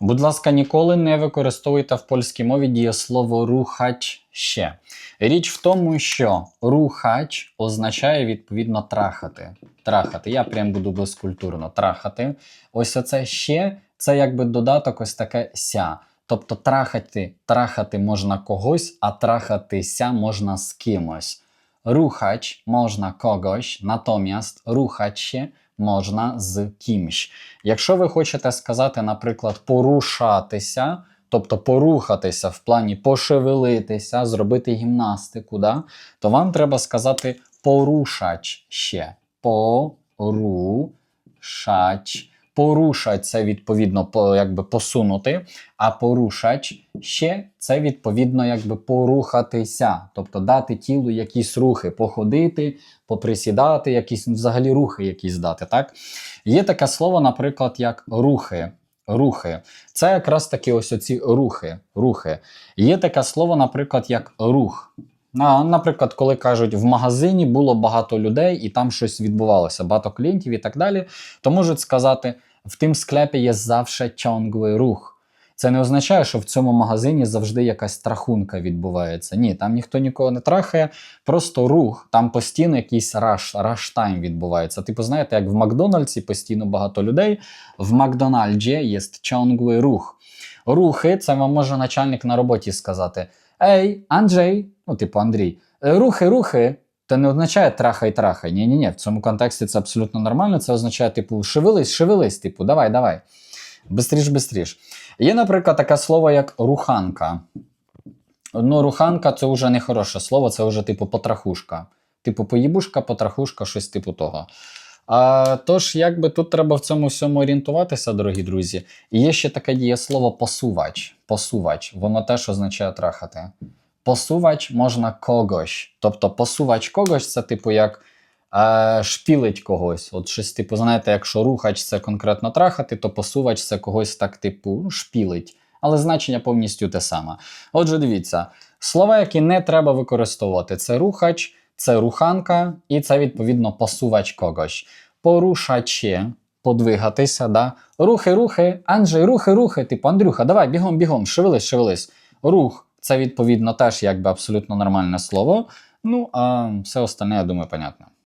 Будь ласка, ніколи не використовуйте в польській мові дієслово рухач ще. Річ в тому, що рухач означає відповідно трахати. Трахати. Я прям буду безкультурно трахати. Ось оце ще це якби додаток, ось таке ся. Тобто трахати, трахати можна когось, а трахатися можна з кимось. Рухач можна когось, натомість рухать się можна з кимсь. Якщо ви хочете сказати, наприклад, порушатися, тобто порухатися в плані пошевелитися, зробити гімнастику, да, то вам треба сказати порушач ще. Порушач. Порушать це відповідно по, якби посунути, а порушач ще це відповідно якби порухатися, тобто дати тілу якісь рухи, походити, поприсідати, якісь ну, взагалі рухи якісь дати. Так? Є таке слово, наприклад, як рухи. Рухи. Це якраз таки ось оці рухи. рухи. Є таке слово, наприклад, як рух. Наприклад, коли кажуть, в магазині було багато людей і там щось відбувалося, багато клієнтів і так далі, то можуть сказати, в тим склепі є завжди ciągły рух. Це не означає, що в цьому магазині завжди якась трахунка відбувається. Ні, там ніхто нікого не трахає, просто рух, там постійно якийсь раш, раш-тайм відбувається. Типу, знаєте, як в Макдональдсі постійно багато людей, в Макдональді є ciągły рух. Рухи, це вам може начальник на роботі сказати: Ей, Анджей, ну, типу Андрій, «е, рухи, рухи. Це не означає трахай, трахай. Ні, ні, ні. В цьому контексті це абсолютно нормально. Це означає, типу, шевелись, шевелись, типу, давай, давай. Бистріш, бистріш. Є, наприклад, таке слово, як руханка. Ну, руханка це вже не хороше слово, це вже типу потрахушка. Типу, поїбушка, потрахушка, щось типу того. А, тож, якби тут треба в цьому всьому орієнтуватися, дорогі друзі. І є ще таке дієслово посувач. Посувач. Воно теж означає трахати. Посувач можна когось. Тобто посувач когось це типу як е, шпілить когось. От щось, типу, знаєте, якщо рухач це конкретно трахати, то посувач це когось так, типу, ну, шпілить. Але значення повністю те саме. Отже, дивіться, слова, які не треба використовувати, це рухач, це руханка, і це відповідно посувач когось. Порушаче, подвигатися, да? Рухи, рухи, Анджей, рухи, рухи. Типу, Андрюха, давай, бігом, бігом, шевелись, шевелись. Рух це відповідно теж якби абсолютно нормальне слово. Ну, а все остальне, я думаю, понятно.